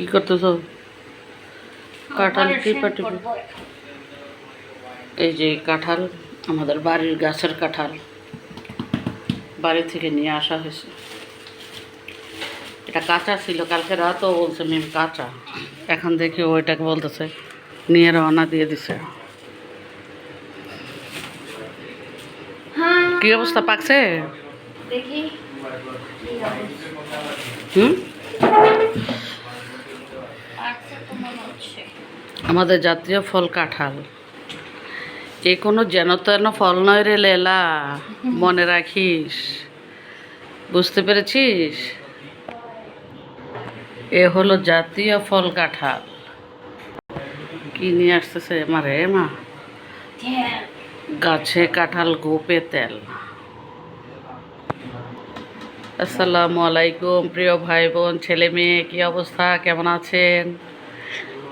কি করতেছ? কাঁঠাল টিপা এই যে কাঁঠাল আমাদের বাড়ির গাছের কাঁঠাল। বাড়ি থেকে নিয়ে আসা হয়েছে। এটা কাঁচা ছিল কালকে রাতও বলছে মেম কাঁচা। এখন দেখি ওইটাকে বলতেছে নিয়ে রওনা দিয়ে দিছে। হ্যাঁ। কি অবস্থা পাকছে? দেখি। হুম আচ্ছা তো মনে হচ্ছে আমাদের জাতীয় ফল কাঁঠাল। এ কোনো যেন তেন ফল নয় রে লেলা, মনে রাখিস। বুঝতে পেরেছিস? এ হলো জাতীয় ফল কাঁঠাল। কি নিয়ে আসতেছে মারে মা? গাছে কাঁঠাল গোপে তেল। আসসালামু আলাইকুম, প্রিয় ভাই বোন, ছেলে মেয়ে, কী অবস্থা? কেমন আছেন?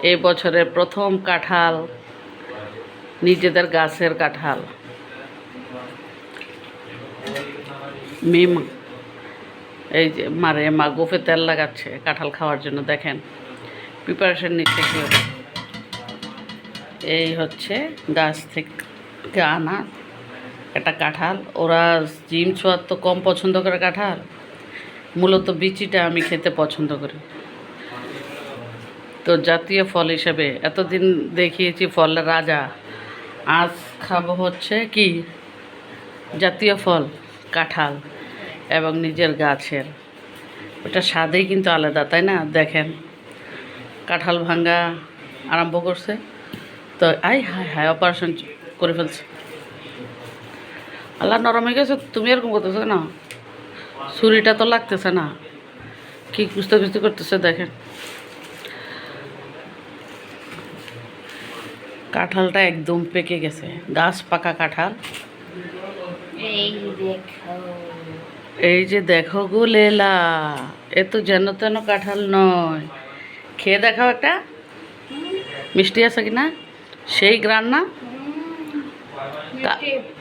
এই বছরের প্রথম কাঁঠাল, নিজেদের গাছের কাঁঠাল। মিম, এই যে মারে, মা গোফে তেল লাগাচ্ছে কাঁঠাল খাওয়ার জন্য, দেখেন। প্রিপারেশন নিচ্ছে কেউ এই হচ্ছে গাছ থেকে আনা একটা কাঁঠাল। ওরা জিম ছোয়ার তো কম পছন্দ করে কাঁঠাল। মূলত বিচিটা আমি খেতে পছন্দ করি। তো জাতীয় ফল হিসেবে এতদিন দেখিয়েছি ফলের রাজা। আজ খাব হচ্ছে কি? জাতীয় ফল, কাঁঠাল এবং নিজের গাছের। ওটা স্বাদেই কিন্তু আলাদা, তাই না? দেখেন, কাঁঠাল ভাঙ্গা আরম্ভ করছে। তো আই হায় হায় অপারেশন করে ফেলছে। আল্লাহ নরম হয়ে গেছে, তুমি এরকম করতেছো না ছুরিটা তো লাগতেছে না। কি কুস্তা কুস্তি করতেছে, দেখেন। কাঁঠালটা একদম পেকে গেছে। গাছ পাকা কাঁঠাল। এই যে দেখো। গো লেলা এ তো যেন তেন কাঁঠাল নয়। খেয়ে দেখাও একটা। মিষ্টি আছে কি না সেই গ্রান না?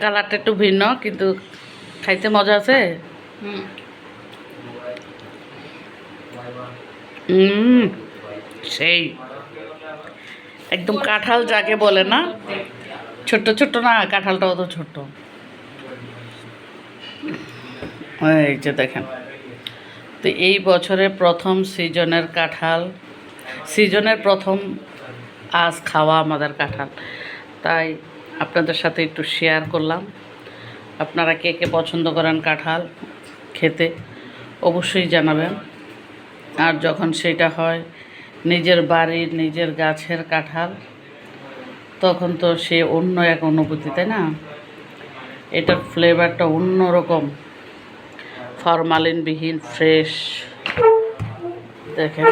কালারটা একটু ভিন্ন কিন্তু খাইতে মজা আছে? হুম। হুম সেই। একদম কাঁঠাল যাকে বলে না, ছোট্ট ছোট্ট না কাঁঠালটাও তো ছোট্ট। এই যে দেখেন। তো এই বছরের প্রথম সিজনের কাঁঠাল, সিজনের প্রথম আজ খাওয়া আমাদের কাঁঠাল। তাই আপনাদের সাথে একটু শেয়ার করলাম। আপনারা কে কে পছন্দ করেন কাঁঠাল খেতে, অবশ্যই জানাবেন। আর যখন সেটা হয় নিজের বাড়ির নিজের গাছের কাঁঠাল। তখন তো সে অন্য এক অনুভূতি তাই না? এটার ফ্লেভারটা অন্য রকম ফরমালিনবিহীন ফ্রেশ। দেখেন।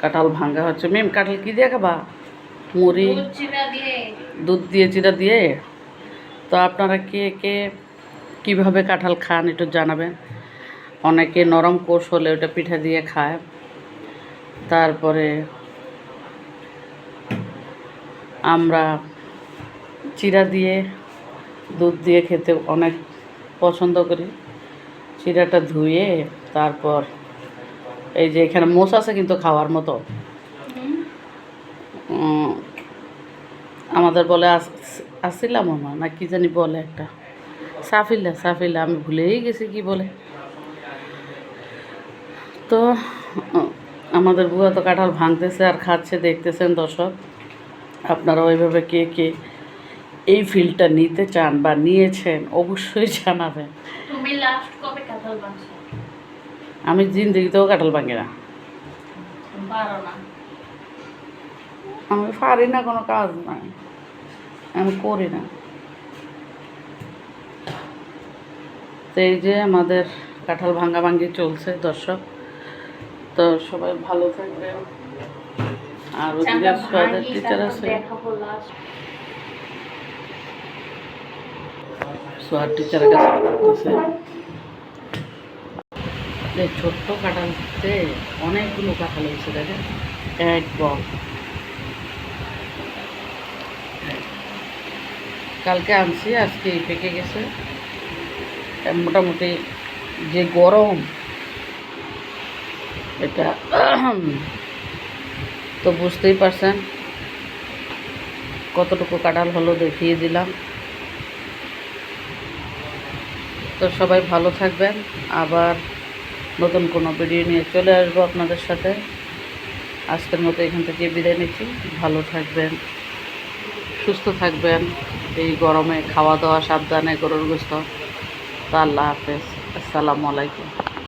কাঁঠাল ভাঙ্গা হচ্ছে। মেম কাঁঠাল কি দিয়ে খাবা? মুড়ি? দুধ দিয়ে চিরা দিয়ে? তো আপনারা কে কে কীভাবে কাঁঠাল খান একটু জানাবেন। অনেকে নরম কোষ হলে ওটা পিঠা দিয়ে খায়। তারপরে আমরা চিরা দিয়ে দুধ দিয়ে খেতে অনেক পছন্দ করি। চিরাটা ধুয়ে তারপর এই যে এখানে মোষ আছে কিন্তু খাওয়ার মতো। আমাদের বলে আস- আসিলাম আমার, না কি জানি বলে একটা। সাফিলা সাফিলা, আমি ভুলেই গেছি কি বলে। তো আমাদের বুয়া তো কাঁঠাল ভাঙতেছে আর খাচ্ছে দেখতেছেন দর্শক। আপনারা ওইভাবে কে কে এই ফিলটা নিতে চান বা নিয়েছেন অবশ্যই জানাবেন। তুমি লাস্ট কবে কাঁঠাল আমি জিন্দিগিতেও কাঁঠাল ভাঙি না। না। আমি পারি না কোনো কাজ নাই। আমি করি না। তো এই যে আমাদের কাঁঠাল ভাঙ্গা ভাঙ্গি চলছে দর্শক। তো সবাই ভালো থাকবে আর ওদিকে সোয়াদের টিচার আছে। সোয়ার টিচারের কাছে ছোট্ট কাঁঠালতে অনেকগুলো কাঁঠাল হয়েছে দেখেন। এক বক কালকে আনছি আজকে পেকে গেছে। মোটামুটি যে গরম এটা, তো বুঝতেই পারছেন কতটুকু কাঁঠাল হলো দেখিয়ে দিলাম। তো সবাই ভালো থাকবেন। আবার নতুন কোনো ভিডিও নিয়ে চলে আসব আপনাদের সাথে। আজকের মতো এখান থেকে বিদায় নিচ্ছি। ভালো থাকবেন, সুস্থ থাকবেন। এই গরমে খাওয়া দাওয়া, সাবধানে গরুর গোস্ত। তো আল্লাহ হাফেজ। আসসালামু আলাইকুম।